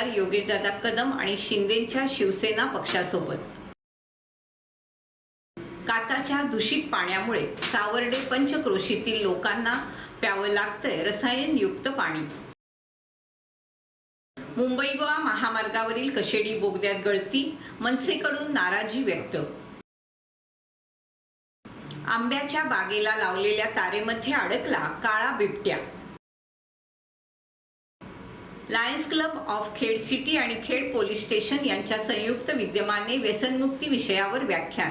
आमदार योगेशदादा कदम आणि शिंदेच्या शिवसेना पक्षासोबत. काताच्या दूषित पाण्यामुळे सावर्डे पंचक्रोशीतील लोकांना प्यावं लागतंय रसायनयुक्त पाणी. मुंबई गोवा महामार्गावरील कशेडी बोगद्यात गळती मनसेकडून नाराजी व्यक्त. आंब्याच्या बागेला लावलेल्या तारेमध्ये अडकला काळा बिबट्या. Lions club of Khed city आणि खेड पोलीस स्टेशन यांच्या संयुक्त विद्यमाने व्यसनमुक्ती विषयावर व्याख्यान.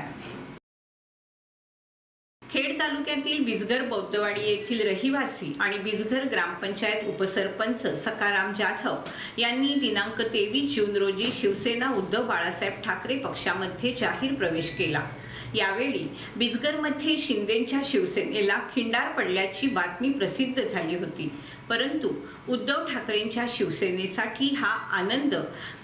खेड तालुक्यातील बिजगर बौद्धवाडी येथील रहिवासी आणि बिजगर ग्रामपंचायत उपसरपंच सकाराम जाधव यांनी दिनांक तेवीस जून रोजी शिवसेना उद्धव बाळासाहेब ठाकरे पक्षामध्ये जाहीर प्रवेश केला. यावेळी बिजगरमध्ये शिंदेच्या शिवसेनेला खिंडार पडल्याची बातमी प्रसिद्ध झाली होती. परंतु उद्धव ठाकरेंच्या शिवसेनेसाठी हा आनंद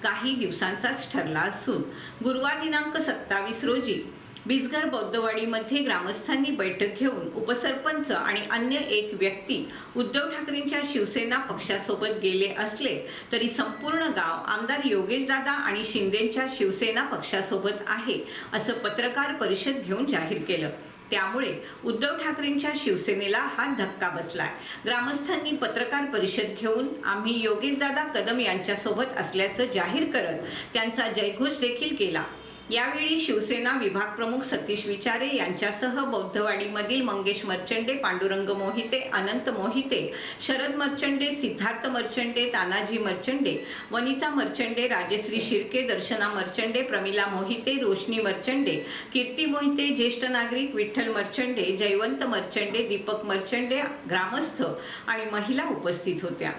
काही दिवसांचाच ठरला असून गुरुवार दिनांक सत्तावीस रोजी बिजगर बौद्धवाडीमध्ये ग्रामस्थांनी बैठक घेऊन उपसरपंच आणि अन्य एक व्यक्ती उद्धव ठाकरेंच्या शिवसेना पक्षासोबत गेले असले तरी संपूर्ण गाव आमदार योगेशदादा आणि शिंदेंच्या शिवसेना पक्षासोबत आहे असं पत्रकार परिषद घेऊन जाहीर केलं. त्यामुळे उद्धव ठाकरेंच्या शिवसेनेला हा धक्का बसलाय. ग्रामस्थांनी पत्रकार परिषद घेऊन आम्ही योगेशदादा कदम यांच्यासोबत असल्याचं जाहीर करत त्यांचा जयघोष देखील केला. यावेळी शिवसेना विभाग प्रमुख सतीश विचारे यांच्यासह बौद्धवाडीमधील मंगेश मर्चंडे पांडुरंग मोहिते अनंत मोहिते शरद मर्चंडे सिद्धार्थ मर्चंडे तानाजी मर्चंडे वनिता मर्चंडे राजश्री शिर्के दर्शना मर्चंडे प्रमिला मोहिते रोशनी मर्चंडे कीर्ती मोहिते ज्येष्ठ नागरिक विठ्ठल मर्चंडे जयवंत मर्चंडे दीपक मर्चंडे ग्रामस्थ आणि महिला उपस्थित होत्या.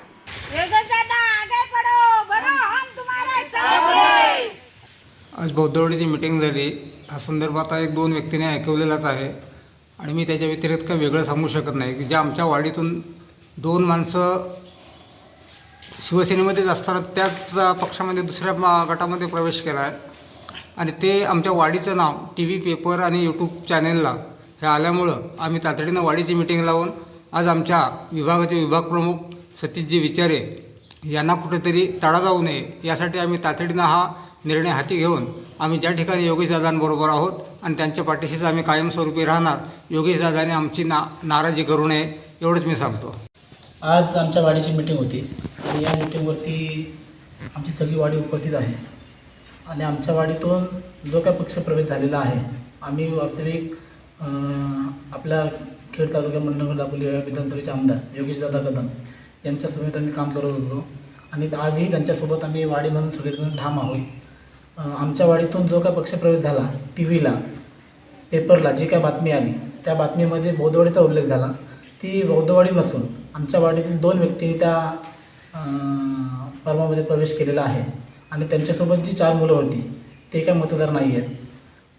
आज बौद्धवाडीची मिटिंग झाली. हा संदर्भ आता एक दोन व्यक्तीने ऐकवलेलाच आहे. आणि मी त्याच्या व्यतिरिक्त काही वेगळं सांगू शकत नाही. की ज्या आमच्या वाडीतून दोन माणसं शिवसेनेमध्येच असताना त्याच पक्षामध्ये दुसऱ्या मा- गटामध्ये प्रवेश केला आहे. आणि ते आमच्या वाडीचं नाव टी व्ही पेपर आणि यूट्यूब चॅनेलला हे आल्यामुळं आम्ही तातडीनं वाडीची मिटिंग लावून आज आमच्या विभागाचे विभाग प्रमुख सतीशजी विचारे यांना कुठेतरी तडा जाऊ नये यासाठी आम्ही तातडीनं हा निर्णय हाती घेऊन आम्ही ज्या ठिकाणी योगेशदादांबरोबर आहोत आणि त्यांच्या पाठीशीच आम्ही कायमस्वरूपी राहणार योगेशदादाने आमची ना नाराजी करू नये एवढंच मी सांगतो. आज आमच्या वाडीची मीटिंग होती. आणि या मीटिंगवरती आमची सगळी वाडी उपस्थित आहे. आणि आमच्या वाडीतून जो काय पक्षप्रवेश झालेला आहे आम्ही वास्तविक आपल्या खेड तालुक्या मंडळ दापोली विधानसभेचे आमदार योगेशदादा कदम यांच्यासोबत आम्ही काम करत होतो. आणि आजही त्यांच्यासोबत आम्ही वाडी म्हणून सगळेजण ठाम आहोत. आमच्या वाडीतून जो काय पक्षप्रवेश झाला टी व्हीला पेपरला जी काय बातमी आली त्या बातमीमध्ये बौद्धवाडीचा उल्लेख झाला. ती बौद्धवाडी नसून आमच्या वाडीतील दोन व्यक्तींनी त्या अं, फॉर्मामध्ये प्रवेश केलेला आहे. आणि त्यांच्यासोबत जी चार मुलं होती ते काय मतदार नाही आहेत.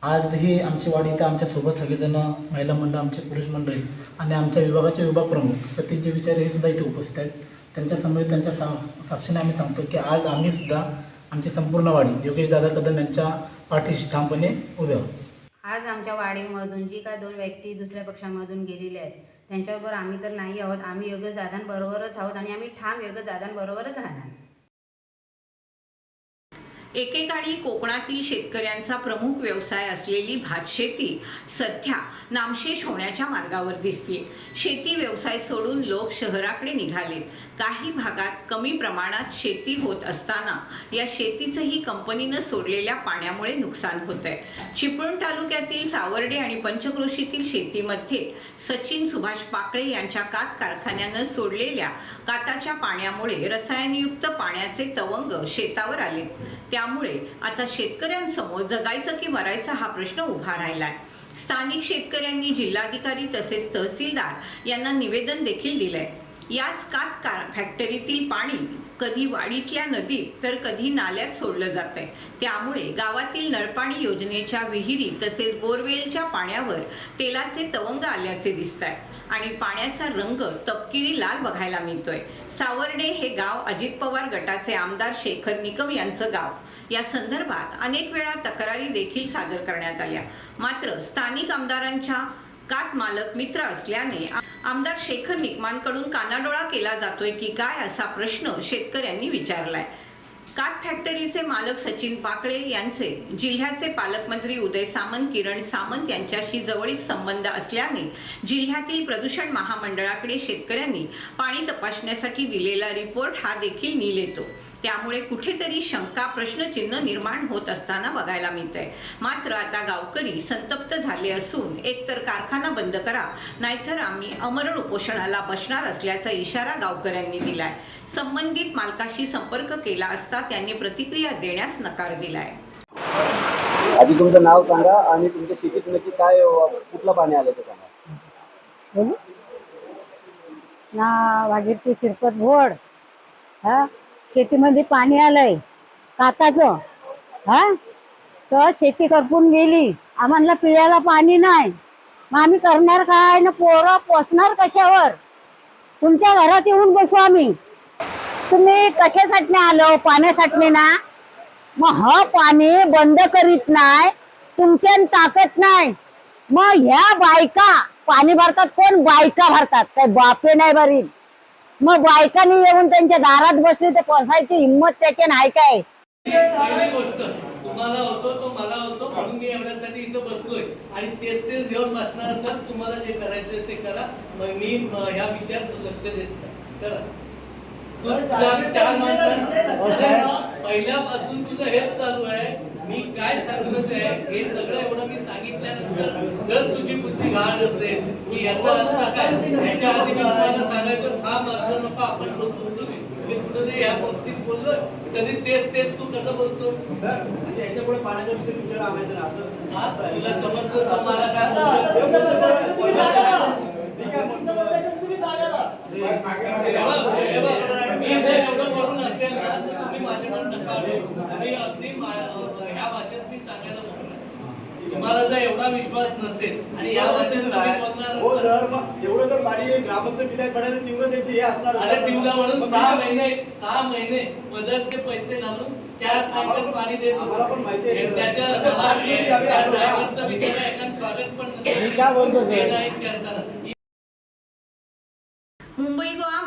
आजही आमची वाडी इथं आमच्यासोबत सगळेजणं महिला मंडळ आमचे पुरुष मंडळी आणि आमच्या विभागाचे विभाग प्रमुख सतीशजी विचारे हे सुद्धा इथे उपस्थित आहेत. त्यांच्यासमोर त्यांच्या सा साक्षीने आम्ही सांगतो की आज आम्हीसुद्धा आमची संपूर्ण वाडी योगेशदादा कदम यांच्या पाठीशी ठामपणे उभे आहोत. आज आमच्या वाडीमधून जी काय दोन व्यक्ती दुसऱ्या पक्षामधून गेलेले आहेत त्यांच्याबरोबर आम्ही तर नाही आहोत. आम्ही योगेश दादांबरोबरच आहोत आणि आम्ही ठाम योगेश दादांबरोबरच राहणार. एकेकाळी कोकणातील शेतकऱ्यांचा प्रमुख व्यवसाय असलेली भातशेती सध्या नामशेष होण्याच्या मार्गावर दिसते शेती व्यवसाय सोडून लोक शहराकडे निघालेत. काही भागात कमी प्रमाणात शेती होत असताना या शेतीचंही कंपनीनं सोडलेल्या पाण्यामुळे नुकसान होत आहे चिपळूण तालुक्यातील सावर्डे आणि पंचक्रोशीतील शेतीमध्ये सचिन सुभाष पाकळे यांच्या कात कारखान्यानं सोडलेल्या काताच्या पाण्यामुळे रसायनयुक्त पाण्याचे तवंग शेतावर आले त्यामुळे आता शेतकऱ्यांसमोर जगायचं की मरायचं हा प्रश्न उभा राहिलाय. स्थानिक शेतकऱ्यांनी जिल्हाधिकारी तसेच तहसीलदार यांना निवेदन देखील दिलंय. याच कात कार फॅक्टरीतील पाणी कधी वाडीतल्या नदीत तर कधी नाल्यात सोडलं जात आहे त्यामुळे गावातील नळपाणी योजनेच्या विहिरी तसेच बोरवेलच्या पाण्यावर तेलाचे तवंग आल्याचे दिसत आहे आणि पाण्याचा रंग तपकिरी लाल बघायला मिळतोय. सावर्डे हे गाव अजित पवार गटाचे आमदार शेखर निकम यांचं गाव. या संदर्भात अनेक वेळा तक्रारी देखील सादर करण्यात आल्या. मात्र स्थानिक आमदारांच्या कात मालक मित्र असल्याने आमदार शेखर निकमांकडून कानाडोळा केला जातोय की काय असा प्रश्न शेतकऱ्यांनी विचारलाय. कात फॅक्टरीचे मालक सचिन पाकळे यांचे जिल्ह्याचे पालकमंत्री उदय सामंत किरण सामंत यांच्याशी जवळीक संबंध असल्याने जिल्ह्यातील प्रदूषण महामंडळाकडे शेतकऱ्यांनी पाणी तपासण्यासाठी दिलेला रिपोर्ट हा देखील नील येतो. त्यामुळे कुठेतरी शंका प्रश्नचिन्ह निर्माण होत असताना बघायला मिळतंय. मात्र आता गावकरी संतप्त झाले असून एकतर कारखाना बंद करा नाहीतर आम्ही अमरण उपोषणाला बसणार असल्याचा इशारा गावकऱ्यांनी दिलाय. संबंधित मालकाशी संपर्क केला असता त्यांनी प्रतिक्रिया देण्यास नकार दिलाय. आधी तुमचं नाव सांगा आणि तुमच्या शेतीत नक्की काय कुठलं पाणी आलं ते सांगा. ना वागीरची शिरपत भोड हा? शेतीमध्ये पाणी आलंय. काताचं हा? तर शेती करपून गेली. आम्हाला पिण्याला पाणी नाही. मग आम्ही करणार काय? ना पोरं पोसणार कशावर? तुमच्या घरात येऊन बसू आम्ही. तुम्ही कशासाठी आलो? पाण्यासाठी ना? मग हा पाणी बंद करीत नाही. तुमच्या ताकद नाही. मग ह्या बायका पाणी भरतात कोण बायका भरतात? काय बापे नाही भरीत. मग बायकांनी येऊन त्यांच्या दारात बसली तर बसायची हिंमत त्याच्या नाही काय? गोष्ट. तुम्हाला होतो तो मला होतो म्हणून मी एवढ्यासाठी इथं बसलोय. आणि तेच तेच घेऊन बसणार असेल तुम्हाला जे करायचं ते करा. मग मी ह्या विषयात लक्ष देत नाही. करा. तू चार पहिल्यापासून तुझं हेच चालू आहे. मी काय सांगत आहे हे सगळं एवढं मी सांगितल्यानंतर जर तुझी बुद्धी घाण असेल की याचा अर्थ काय ह्याच्या आधी मी तुम्हाला सांगायचं थांब असं नको आपण बसू तुम्ही मी कुठे या बाबतीत बोललोय कधी तेच तेच तू कसं बोलतो सर म्हणजे याच्यापुढे पाण्याचा विषय तुमच्याकडे आणायचं ना असं हा, तुला समजतं का मला काय. ठीक आहे. हे हे मी जर एवढं बोलून असेल ना तर तुम्ही माझ्याकडे नका आणू. आणि अगदी ह्या भाषेत मी सांगायला. तुम्हाला जर एवढा विश्वास नसेल आणि या तुम्ही बोलणार हो असाल, सर मग एवढं जर पाणी ग्रामस्थ पिण्यात पडायला तीव्र त्यांची हे असणार अरे दिवला म्हणून मग सहा मी- महिने सहा महिने पदरचे पैसे घालून चार टँकर पाणी देतो आम्हाला पण माहिती आहे, हे सर. त्याच्या आम्ही स्वागत पण नसेल. मी काय बोलतो, सर? हे नाही करताना. मुंबई गोवा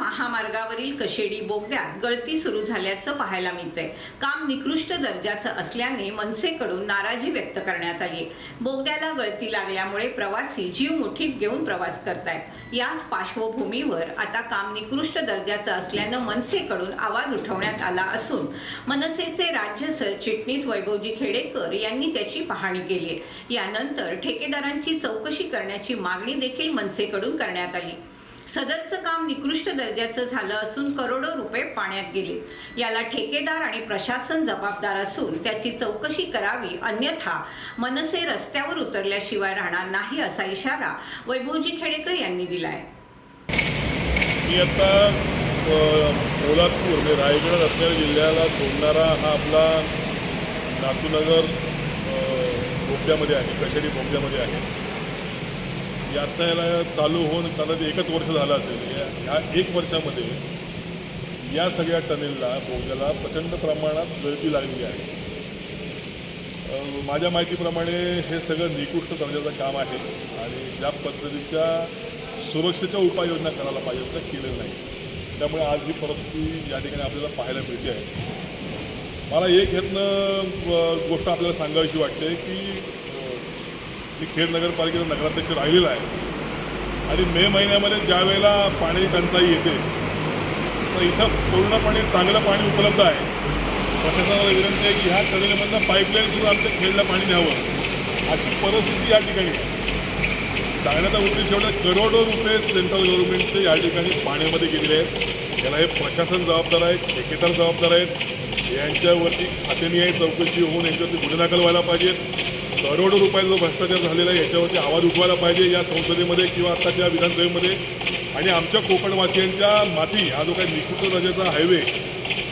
महामार्गावरील कशेडी बोगद्यात गळती सुरू झाल्याचं पाहायला मिळतंय. काम निकृष्ट दर्जाचं असल्याने मनसेकडून नाराजी व्यक्त करण्यात आली. बोगद्याला गळती लागल्यामुळे प्रवासी जीव मुठीत घेऊन प्रवास करतायत. याच पार्श्वभूमीवर आता काम निकृष्ट दर्जाचं असल्यानं मनसेकडून आवाज उठवण्यात आला असून मनसेचे राज्य सरचिटणीस वैभवजी खेडेकर यांनी त्याची पाहणी केली. यानंतर ठेकेदारांची चौकशी करण्याची मागणी देखील मनसेकडून करण्यात आली. सदरचं काम निकृष्ट दर्जाचं झालं असून करोडो रुपये पाण्यात गेले. याला ठेकेदार आणि प्रशासन जबाबदार असून त्याची चौकशी करावी अन्यथा मनसे रस्त्यावर उतरल्याशिवाय राहणार नाही असा इशारा वैभवजी खेडेकर यांनी दिलाय. मी आता पोलादपूर म्हणजे रायगड रत्नागिरी जिल्ह्याला जोडणारा हा आपला नातूनगर अ, बोगद्यामध्ये आहे कशेरी बोगद्यामध्ये आहे. यात्रेला चालू होऊन कदाचित एकच वर्ष झालं असेल या ह्या एक वर्षामध्ये या सगळ्या टनेलला बोगद्याला प्रचंड प्रमाणात गळती लागलेली आहे. माझ्या माहितीप्रमाणे हे सगळं निकृष्ट दर्जाचं काम आहे आणि ज्या पद्धतीच्या सुरक्षेच्या उपाययोजना करायला पाहिजे त्या केलेलं नाही. त्यामुळे आज ही परिस्थिती या ठिकाणी आपल्याला पाहायला मिळते आहे. मला एक ह्यातनं गोष्ट आपल्याला सांगायची वाटते की मी खेड नगरपालिकेचा नगराध्यक्ष राहिलेला आहे. आणि मे महिन्यामध्ये ज्या वेळेला पाणी टंचाई येते तर इथं पूर्णपणे चांगलं पाणी उपलब्ध आहे. प्रशासनाला विनंती आहे की ह्या कडेमधनं पाईपलाईन सुद्धा आमच्या खेळला पाणी द्यावं अशी परिस्थिती या ठिकाणी सांगण्याचा उद्देश एवढा करोडो रुपये सेंट्रल गव्हर्नमेंटचे या ठिकाणी पाण्यामध्ये गेलेले आहेत. याला हे प्रशासन जबाबदार आहे ठेकेदार जबाबदार आहेत. यांच्यावरती खातेनिहाय चौकशी होऊन यांच्यावरती गुन्हे दाखल व्हायला पाहिजेत. करोडो रुपयांचा जो भ्रष्टाचार झालेला आहे याच्यावरती आवाज उठवायला पाहिजे या संसदेमध्ये किंवा आत्ताच्या विधानसभेमध्ये. आणि आमच्या कोकणवासियांच्या माती हा जो काही निकृष्ट दर्जाचा हायवे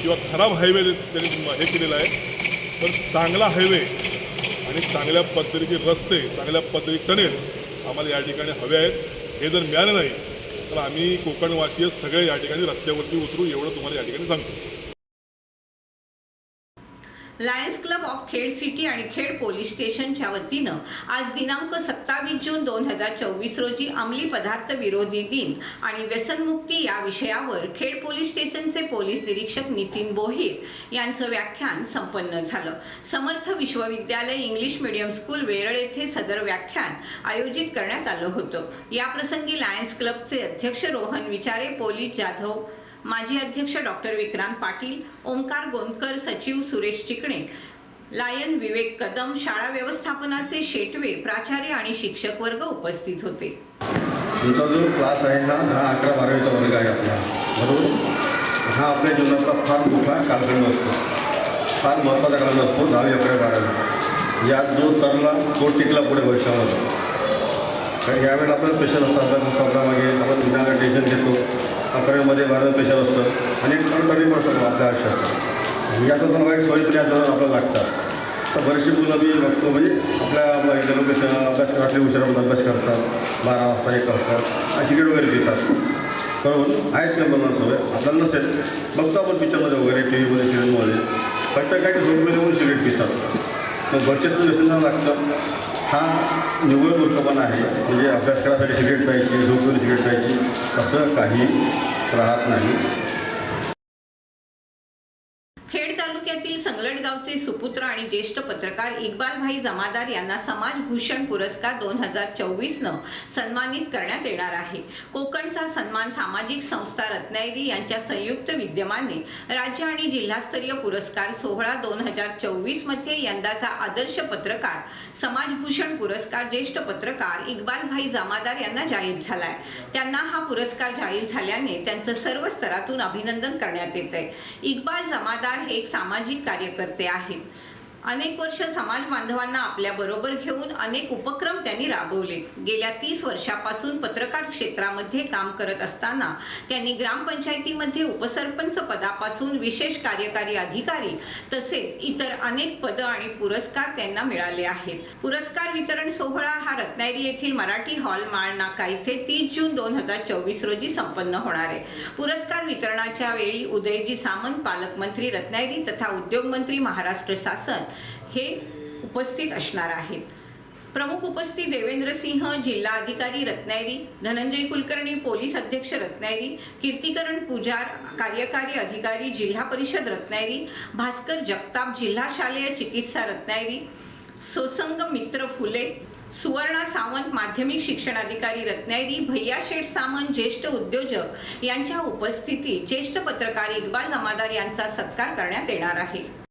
किंवा खराब हायवे त्यांनी हे केलेला आहे तर चांगला हायवे आणि चांगल्या पद्धतीचे रस्ते चांगल्या पद्धतीचे टनेल आम्हाला या ठिकाणी हवे आहेत. हे जर मिळालं नाही तर आम्ही कोकणवासीय सगळे या ठिकाणी रस्त्यावरती उतरू एवढं तुम्हाला या ठिकाणी सांगतो. Lions club of Khed city आणि खेड पोलीस स्टेशनच्या वतीनं आज दिनांक सत्तावीस जून दोन हजार चोवीस रोजी अंमली पदार्थ विरोधी दिन आणि व्यसनमुक्ती या विषयावर खेड पोलीस स्टेशनचे पोलीस निरीक्षक नितीन बोहीर यांचं व्याख्यान संपन्न झालं. समर्थ विश्वविद्यालय इंग्लिश मीडियम स्कूल वेरळ येथे सदर व्याख्यान आयोजित करण्यात आलं होतं. याप्रसंगी लायन्स क्लबचे अध्यक्ष रोहन विचारे पोलीस जाधव माजी अध्यक्ष डॉक्टर विक्रांत पाटील ओंकार गोंदकर सचिव सुरेश चिकणे लायन विवेक कदम शाळा व्यवस्थापनाचे शेटवे प्राचार्य आणि शिक्षक वर्ग उपस्थित होते. तुमचा जो क्लास आहे ना हा अकरा बारावीचा वर्ग आहे आपला. बरोबर हा आपल्या जीवनातला फार मोठा कालखंड असतो. फार महत्त्वाचा कालखंड असतो दहावी अकरा बारावी. यात जो तरला तो टिकला पुढे भविष्यामध्ये कारण यावेळेला आपल्याला स्पेशल असतं अभ्यासामागे आपण विधान टेन्शन घेतो. अकरावीमध्ये बारावी पेशा असतं. आणि कमी पण आपल्या आयुष्यात. याचा पण वाईट सवयी पण यात आपल्याला लागतात. तर बरेचसे मुलं मी बघतो म्हणजे आपल्या इथे लोक अभ्यास रात्री उशिरा अभ्यास करतात. बारा वाजता एक वाजता अशी सिगरेट वगैरे घेतात. बरोबर आहेत का मला सवय आपल्याला नसेल. बघतो आपण पिक्चरमध्ये वगैरे टी व्हीमध्ये सिरियलमध्ये फक्त काही झोपमध्ये येऊन सिगरेट पितात मग घरचे तर व्यसन लागतं. हा निव्वळ मूर्खपणा आहे. म्हणजे अभ्यास करायसाठी सिगरेट पाहिजे झोपून सिगरेट पाहिजे असं काही राहत नाही. सुपुत्र आणि ज्येष्ठ पत्रकार इक्बालभाई जमादार यांना समाजभूषण पुरस्कार दोन हजार चोवीसनं सन्मानित करण्यात येणार आहे. कोकणचा सन्मान सामाजिक संस्था रत्नागिरी यांच्या संयुक्त विद्यमाने राज्य आणि जिल्हास्तरीय पुरस्कार सोहळा दोन हजार चोवीसमध्ये यंदाचा आदर्श पत्रकार समाजभूषण पुरस्कार ज्येष्ठ पत्रकार इक्बालभाई जमादार यांना जाहीर झालाय. त्यांना हा पुरस्कार जाहीर झाल्याने त्यांचं सर्व स्तरातून अभिनंदन करण्यात येत आहे इक्बाल जमादार हे एक सामाजिक कार्यकर्ते आहेत. अनेक वर्ष समाज बांधवांना आपल्याबरोबर घेऊन अनेक उपक्रम त्यांनी राबवले. गेल्या तीस वर्षापासून पत्रकार क्षेत्रामध्ये काम करत असताना त्यांनी ग्रामपंचायतीमध्ये उपसरपंच पदापासून विशेष कार्यकारी अधिकारी तसेच इतर अनेक पद आणि पुरस्कार त्यांना मिळाले आहेत. पुरस्कार वितरण सोहळा हा रत्नागिरी येथील मराठी हॉल माळ नाका इथे तीस जून दोन हजार चोवीस रोजी संपन्न होणार आहे. पुरस्कार वितरणाच्या वेळी उदयजी सामंत पालकमंत्री रत्नागिरी तथा उद्योगमंत्री महाराष्ट्र शासन हे उपस्थित असणार आहेत. प्रमुख उपस्थित देवेंद्र सिंह जिल्हा अधिकारी रत्नागिरी धनंजय कुलकर्णी पोलीस अध्यक्ष रत्नागिरी कीर्तिकरण पुजार कार्यकारी अधिकारी जिल्हा परिषद रत्नागिरी भास्कर जगताप जिल्हा शालेय चिकित्सा रत्नागिरी सोसंग मित्र फुले सुवर्णा सावंत माध्यमिक शिक्षणाधिकारी रत्नागिरी भैया शेठ सामंत ज्येष्ठ उद्योजक यांच्या उपस्थितीत ज्येष्ठ पत्रकार इक्बाल जमादार यांचा सत्कार करण्यात येणार आहे.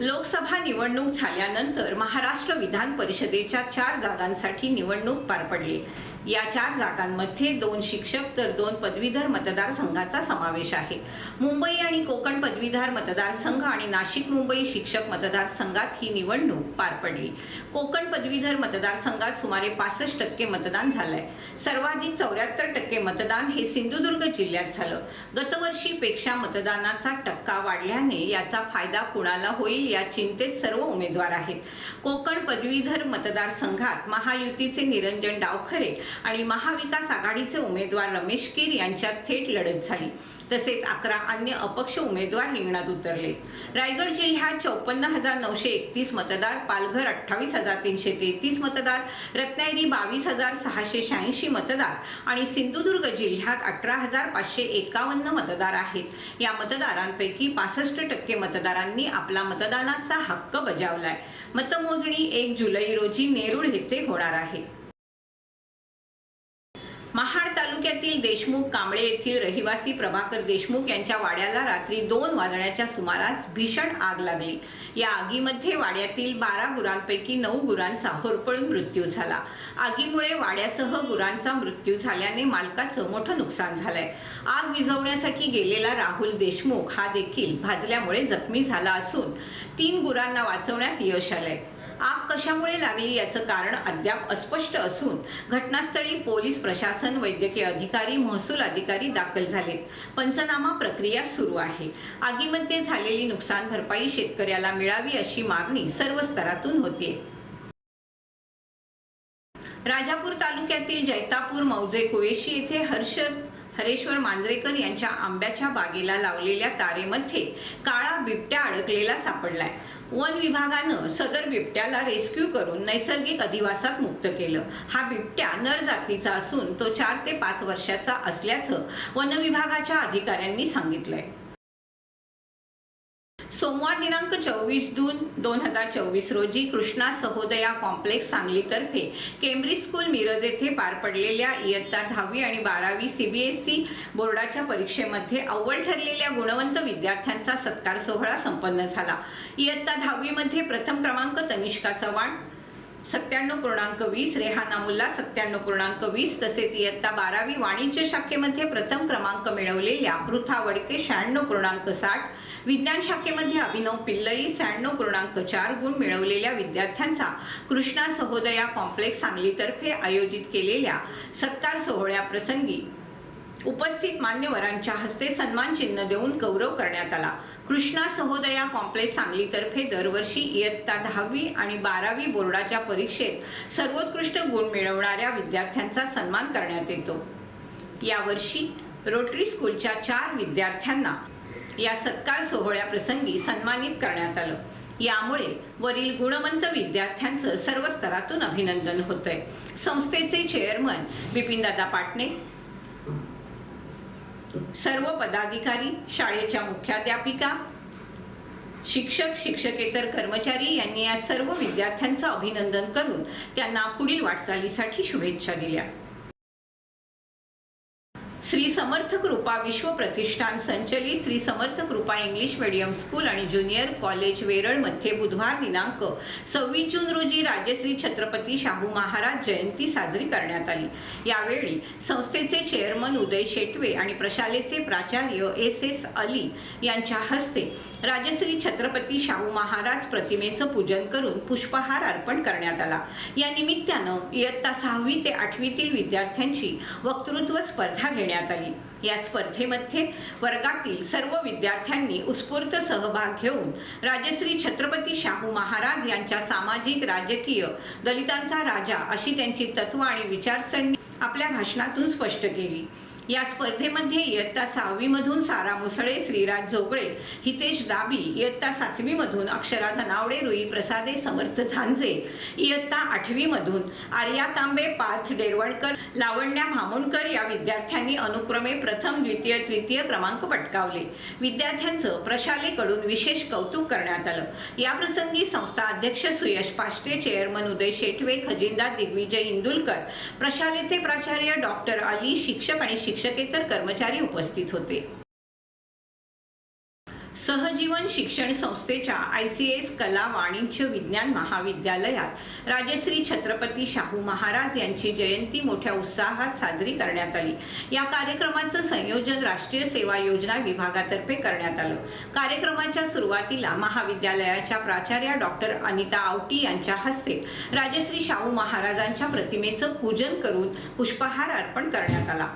लोकसभा निवडणूक झाल्यानंतर महाराष्ट्र विधान परिषदेच्या चार जागांसाठी निवडणूक पार पडली. या चार जागांमध्ये दोन शिक्षक तर दोन पदवीधर मतदारसंघाचा समावेश आहे. मुंबई आणि कोकण पदवीधर मतदारसंघ आणि नाशिक मुंबई शिक्षक मतदारसंघात ही निवडणूक पार पडली. कोकण पदवीधर मतदारसंघात सुमारे पासष्ट टक्के मतदान झालंय. सर्वाधिक चौऱ्याहत्तर टक्के मतदान हे सिंधुदुर्ग जिल्ह्यात झालं. गतवर्षीपेक्षा मतदानाचा टक्का वाढल्याने याचा फायदा कुणाला होईल या चिंतेत सर्व उमेदवार आहेत. कोकण पदवीधर मतदारसंघात महायुतीचे निरंजन डावखरे आणि महाविकास आघाडीचे उमेदवार रमेश कीर यांच्यात थेट लढत झाली. तसेच अकरा अन्य अपक्ष उमेदवार रिंगणात उतरले. रायगड जिल्ह्यात चौपन्न हजार नऊशे एकतीस मतदार पालघर अठ्ठावीस हजार तीनशे तेहतीस मतदार रत्नागिरी बावीस हजार सहाशे शहाऐंशी मतदार आणि सिंधुदुर्ग जिल्ह्यात अठरा हजार पाचशे एकावन्न मतदार आहेत. या मतदारांपैकी पासष्ट टक्के मतदारांनी आपला मतदानाचा हक्क बजावलाय. मतमोजणी एक जुलै रोजी नेरूळ येथे होणार आहे. महाड तालुक्यातील देशमुख कांबळे येथील रहिवासी प्रभाकर देशमुख यांच्या वाड्याला रात्री दोन वाजण्याच्या सुमारास भीषण आग लागली. या आगीमध्ये वाड्यातील बारा गुरांपैकी नऊ गुरांचा होरपळून मृत्यू झाला. आगीमुळे वाड्यासह गुरांचा मृत्यू झाल्याने मालकाचं मोठं नुकसान झालंय. आग विझवण्यासाठी गेलेला राहुल देशमुख हा देखील भाजल्यामुळे जखमी झाला असून तीन गुरांना वाचवण्यात यश आलंय. आग कशामुळे लागली याचं कारण अद्याप अस्पष्ट असून घटनास्थळी पोलीस प्रशासन वैद्यकीय अधिकारी महसूल अधिकारी दाखल झालेत. पंचनामा प्रक्रिया सुरू आहे. आगीमध्ये झालेली नुकसान भरपाई शेतकऱ्याला मिळावी अशी मागणी सर्व स्तरातून होते. राजापूर तालुक्यातील जैतापूर मौजे कुवेशी येथे हर्षद हरेश्वर मांजरेकर यांच्या आंब्याच्या बागेला लावलेल्या तारेमध्ये काळा बिबट्या अडकलेला सापडलाय. वन विभागानं सदर बिबट्याला रेस्क्यू करून नैसर्गिक अधिवासात मुक्त केलं. हा बिबट्या नर जातीचा असून तो चार ते पाच वर्षाचा असल्याचं वन विभागाच्या अधिकाऱ्यांनी सांगितलंय. सोमवार दिनांक चोवीस जून दोन हजार चोवीस रोजी कृष्णा सहोदया कॉम्प्लेक्स सांगलीतर्फे केम्ब्रिज स्कूल मिरज येथे पार पडलेल्या इयत्ता दहावी आणि बारावी सी बी एस ई बोर्डाच्या परीक्षेमध्ये अव्वल ठरलेल्या गुणवंत विद्यार्थ्यांचा सत्कार सोहळा संपन्न झाला. इयत्ता दहावीमध्ये प्रथम क्रमांक तनिष्का चव्हाण सत्त्याण्णव पूर्णांक वीस रेहाना मुल्ला सत्त्याण्णव पूर्णांक वीस तसेच इयत्ता बारावी वाणिज्य शाखेमध्ये प्रथम क्रमांक मिळवलेल्या पृथा वडके शहाण्णव पूर्णांक साठ विज्ञान शाखेमध्ये अभिनव पिल्लई शहाण्णव पूर्णांक चार गुण मिळवलेल्या विद्यार्थ्यांचा कृष्णा सहोदया कॉम्प्लेक्स सांगलीतर्फे आयोजित केलेल्या सत्कार सोहळ्याप्रसंगी उपस्थित मान्यवरांच्या हस्ते सन्मान चिन्ह देऊन गौरव करण्यात आला. कृष्णा सहोदया कॉम्प्लेक्स सांगलीतर्फे दरवर्षी इयत्ता दहावी आणि बारावी बोर्डाच्या परीक्षेत सर्वोत्कृष्ट गुण मिळवणाऱ्या विद्यार्थ्यांचा सन्मान करण्यात येतो. यावर्षी रोटरी स्कूलच्या चार विद्यार्थ्यांना या सत्कार सोहळ्याप्रसंगी सन्मानित करण्यात आलं. यामुळे वरील गुणवंत विद्यार्थ्यांचं सर्व स्तरातून अभिनंदन होतंय. संस्थेचे चेअरमन बिपिनदादा पाटणे सर्व पदाधिकारी शाळेच्या मुख्याध्यापिका शिक्षक शिक्षकेतर कर्मचारी यांनी या सर्व विद्यार्थ्यांचं अभिनंदन करून त्यांना पुढील वाटचालीसाठी शुभेच्छा दिल्या. श्री समर्थ कृपा विश्व प्रतिष्ठान संचलित Shri Samarth Krupa English medium school आणि ज्युनियर कॉलेज वेरळमध्ये बुधवार दिनांक सव्वीस जून रोजी राजश्री छत्रपती शाहू महाराज जयंती साजरी करण्यात आली. यावेळी संस्थेचे चेअरमन उदय शेटवे आणि प्रशालेचे प्राचार्य एस एस अली यांच्या हस्ते राजश्री छत्रपती शाहू महाराज प्रतिमेचं पूजन करून पुष्पहार अर्पण करण्यात आला. या निमित्तानं इयत्ता सहावी ते आठवीतील विद्यार्थ्यांची वक्तृत्व स्पर्धा घेण्यात आली. या स्पर्धेमध्ये वर्गातील सर्व विद्यार्थ्यांनी उत्स्फूर्त सहभाग घेऊन राजश्री छत्रपती शाहू महाराज यांच्या सामाजिक राजकीय दलितांचा राजा अशी त्यांची तत्व आणि विचारसरणी आपल्या भाषणातून स्पष्ट केली. या स्पर्धेमध्ये इयत्ता सहावी मधून सारा मुसळे श्रीराज जोगळे हितेश दाबी इयत्ता सातवी मधून अक्षरा धनावडे रुई प्रसादे समर्थ झांजे इयत्ता आठवी मधून आर्या तांबे पार्थ डेरवडकर लावण्या भामुणकर या विद्यार्थ्यांनी अनुक्रमे प्रथम द्वितीय तृतीय क्रमांक पटकावले. विद्यार्थ्यांचं प्रशालेकडून विशेष कौतुक करण्यात आलं. या प्रसंगी संस्था अध्यक्ष सुयश पाष्टे चेअरमन उदय शेटवे खजिनदार दिग्विजय इंदुलकर प्रशालेचे प्राचार्य डॉक्टर अली शिक्षक आणि शिक्षकेतर कर्मचारी उपस्थित होते. सहजीवन शिक्षण संस्थेच्या आय सी एस कला वाणिज्य विज्ञान महाविद्यालयात राजश्री छत्रपती शाहू महाराज यांची जयंती मोठ्या उत्साहात साजरी करण्यात आली. या कार्यक्रमाचं संयोजन राष्ट्रीय सेवा योजना विभागातर्फे करण्यात आलं. कार्यक्रमाच्या सुरुवातीला महाविद्यालयाच्या प्राचार्या डॉक्टर अनिता आवटी यांच्या हस्ते राजश्री शाहू महाराजांच्या प्रतिमेचं पूजन करून पुष्पहार अर्पण करण्यात आला.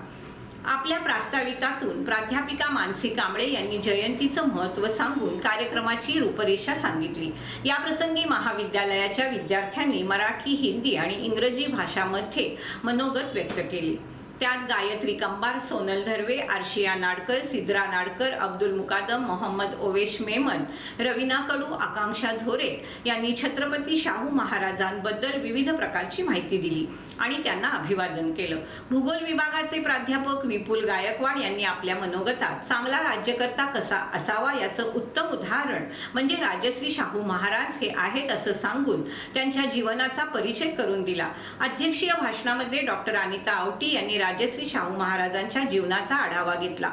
आपल्या प्रास्ताविकातून प्राध्यापिका मानसी कांबळे यांनी जयंतीचं महत्त्व सांगून कार्यक्रमाची रूपरेषा सांगितली. या प्रसंगी महाविद्यालयाच्या विद्यार्थ्यांनी मराठी हिंदी आणि इंग्रजी भाषामध्ये मनोगत व्यक्त केली. त्यात गायत्री कंबार सोनल धर्वे आर्शिया नाडकर सिद्रा नाडकर अब्दुल मुकादम मोहम्मद ओवेश मेमन रवीना कडू आकांक्षा झोरे यांनी छत्रपती शाहू महाराजांबद्दल विविध प्रकारची माहिती दिली. आणि त्यांना अभिवादन केलं. भूगोल विभागाचे प्राध्यापक विपुल गायकवाड यांनी आपल्या मनोगतात चांगला राज्यकर्ता कसा असावा याचं उत्तम उदाहरण म्हणजे राजश्री शाहू महाराज हे आहेत असं सांगून त्यांच्या जीवनाचा परिचय करून दिला. अध्यक्षीय भाषणामध्ये डॉक्टर अनिता आवटी यांनी राजश्री शाहू महाराजांच्या जीवनाचा आढावा घेतला.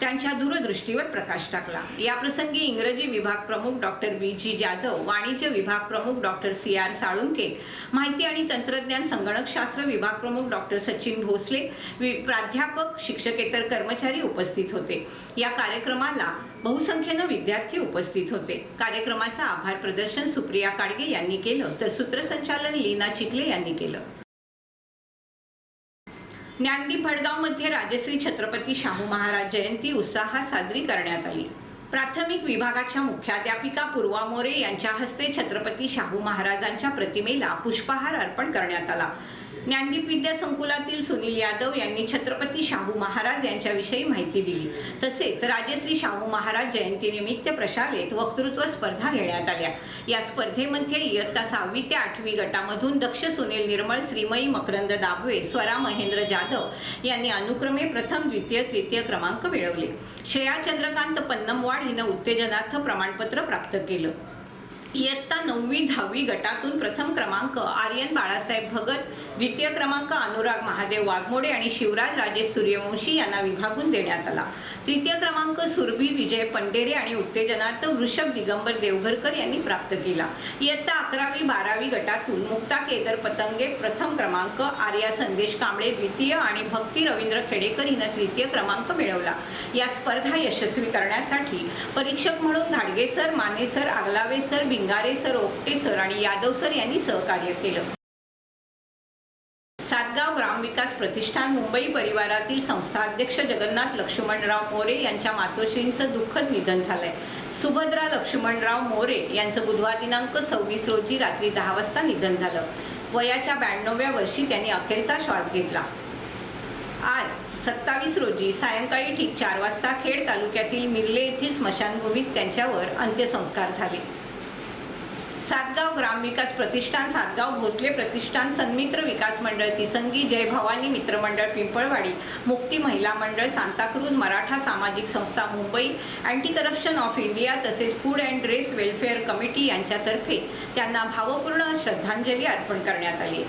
त्यांच्या दूरदृष्टीवर प्रकाश टाकला. या प्रसंगी इंग्रजी विभाग प्रमुख डॉक्टर बी जी जाधव वाणिज्य विभाग प्रमुख डॉक्टर सी आर साळुंके माहिती आणि तंत्रज्ञान संगणकशास्त्र विभाग प्रमुख डॉक्टर सचिन भोसले प्राध्यापक शिक्षकेतर कर्मचारी उपस्थित होते. या कार्यक्रमाला बहुसंख्येनं विद्यार्थी उपस्थित होते. कार्यक्रमाचं आभार प्रदर्शन सुप्रिया काडगे यांनी केलं तर सूत्रसंचालन लीना चिखले यांनी केलं. ज्ञानदीप भडगावमध्ये राजश्री छत्रपती शाहू महाराज जयंती उत्साहात साजरी करण्यात आली. प्राथमिक विभागाच्या मुख्याध्यापिका पूर्वा मोरे यांच्या हस्ते छत्रपती शाहू महाराजांच्या प्रतिमेला पुष्पहार अर्पण करण्यात आला. ज्ञानदीप विद्या संकुलातील सुनील यादव यांनी छत्रपती शाहू महाराज यांच्याविषयी माहिती दिली. तसेच राजश्री शाहू महाराज जयंतीनिमित्त प्रशालेत वक्तृत्व स्पर्धा घेण्यात आल्या. या स्पर्धेमध्ये इयत्ता सहावी ते आठवी गटामधून दक्ष सुनील निर्मळ श्रीमयी मकरंद दाभवे स्वरा महेंद्र जाधव यांनी अनुक्रमे प्रथम द्वितीय तृतीय क्रमांक मिळवले. श्रेया चंद्रकांत पन्नमवाड हिनं उत्तेजनार्थ प्रमाणपत्र प्राप्त केलं. इयत्ता नववी दहावी गटातून प्रथम क्रमांक आर्यन बाळासाहेब भगत द्वितीय क्रमांक अनुराग महादेव वाघमोडे आणि शिवराज राजेश सूर्यवंशी यांना विभागून देण्यात आला. तृतीय क्रमांक सुरभी विजय पंडेरे आणि उत्तेजनार्थ वृषभ दिगंबर देवघरकर यांनी प्राप्त केला. इयत्ता अकरावी बारावी गटातून मुक्ता केदर पतंगे प्रथम क्रमांक आर्या संदेश कांबळे द्वितीय आणि भक्ती रवींद्र खेडेकर हिनं तृतीय क्रमांक मिळवला. या स्पर्धा यशस्वी करण्यासाठी परीक्षक म्हणून धाडगेसर sir Mane sir Shingare sir sir Opte sir आणि यादव सर यांनी सहकार्य केलं. सातगाव ग्रामविकास प्रतिष्ठान मुंबई परिवारातील संस्थाध्यक्ष जगन्नाथ लक्ष्मणराव मोरे यांच्या मातोश्रींचं दुःखद निधन झालंय. सुभद्रा लक्ष्मणराव मोरे यांचं बुधवार दिनांक सव्वीस रोजी रात्री दहा वाजता निधन झालं. वयाच्या ब्याण्णव्या वर्षी त्यांनी अखेरचा श्वास घेतला. आज सत्तावीस रोजी सायंकाळी ठीक चार वाजता खेड तालुक्यातील मिरले येथील स्मशानभूमीत त्यांच्यावर अंत्यसंस्कार झाले. सातगाव ग्रामविकास प्रतिष्ठान सातगाव भोसले प्रतिष्ठान सन्मित्र विकास मंडळ तिसंगी जय भवानी मित्रमंडळ पिंपळवाडी मुक्ती महिला मंडळ सांताक्रूज मराठा सामाजिक संस्था Mumbai anti corruption of India तसेच food and dress welfare committee यांच्यातर्फे त्यांना भावपूर्ण श्रद्धांजली अर्पण करण्यात आली.